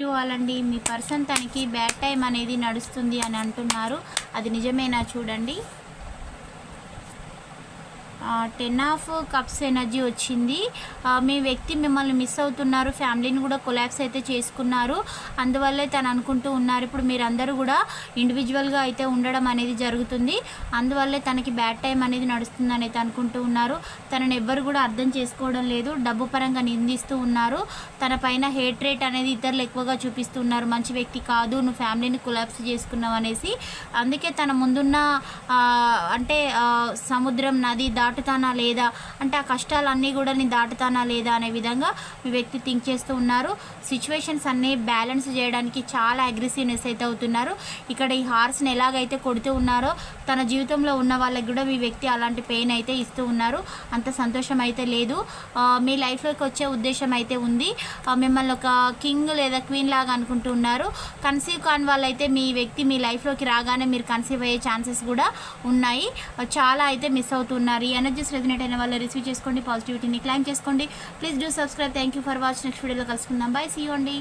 To all అండి మీ person తనకి బ్యాడ్ టైం అనేది నడుస్తుంది అని అంటున్నారు. అది నిజమేనా చూడండి. టెన్ ఆఫ్ కప్స్ ఎనర్జీ వచ్చింది. మీ వ్యక్తి మిమ్మల్ని మిస్ అవుతున్నారు ఫ్యామిలీని కూడా కొలాప్స్ అయితే చేసుకున్నారు. అందువల్లే తను అనుకుంటూ ఉన్నారు ఇప్పుడు మీరందరూ కూడా ఇండివిజువల్గా అయితే ఉండడం అనేది జరుగుతుంది. అందువల్లే తనకి బ్యాడ్ టైం అనేది నడుస్తుందని అయితే అనుకుంటూ ఉన్నారు. తనని ఎవ్వరు కూడా అర్థం చేసుకోవడం లేదు డబ్బు పరంగా నిందిస్తూ ఉన్నారు. తన పైన హేట్ రేట్ అనేది ఇతరులు ఎక్కువగా చూపిస్తూ ఉన్నారు. మంచి వ్యక్తి కాదు నువ్వు ఫ్యామిలీని కొలాప్స్ చేసుకున్నావు అనేసి. అందుకే తన ముందున్న అంటే సముద్రం నది దాటుతానా లేదా? అంటే ఆ కష్టాలన్నీ కూడా నేను దాటుతానా లేదా అనే విధంగా మీ వ్యక్తి థింక్ చేస్తూ ఉన్నారు. సిచ్యువేషన్స్ అన్నీ బ్యాలెన్స్ చేయడానికి చాలా అగ్రెసివ్నెస్ అయితే అవుతున్నారు. ఇక్కడ ఈ హార్స్ని ఎలాగైతే కొడుతూ ఉన్నారో తన జీవితంలో ఉన్న వాళ్ళకి కూడా మీ వ్యక్తి అలాంటి పెయిన్ అయితే ఇస్తూ ఉన్నారు. అంత సంతోషం అయితే లేదు. మీ లైఫ్లోకి వచ్చే ఉద్దేశం అయితే ఉంది. మిమ్మల్ని ఒక కింగ్ లేదా క్వీన్ లాగా అనుకుంటూ ఉన్నారు. కన్సీవ్ కాని వాళ్ళైతే మీ వ్యక్తి మీ లైఫ్లోకి రాగానే మీరు కన్సీవ్ అయ్యే ఛాన్సెస్ కూడా ఉన్నాయి. చాలా అయితే మిస్ అవుతున్నారు ఎనర్జీస్ రెజినేట్ అయిన వాళ్ళు రిసీవ్ చేసుకోండి పాజిటివిటీని క్లైమ్ చేసుకోండి. Please do subscribe thank you for watch next వీడియోలో కలుసుకుందాం. బాయ్ సీ అండి.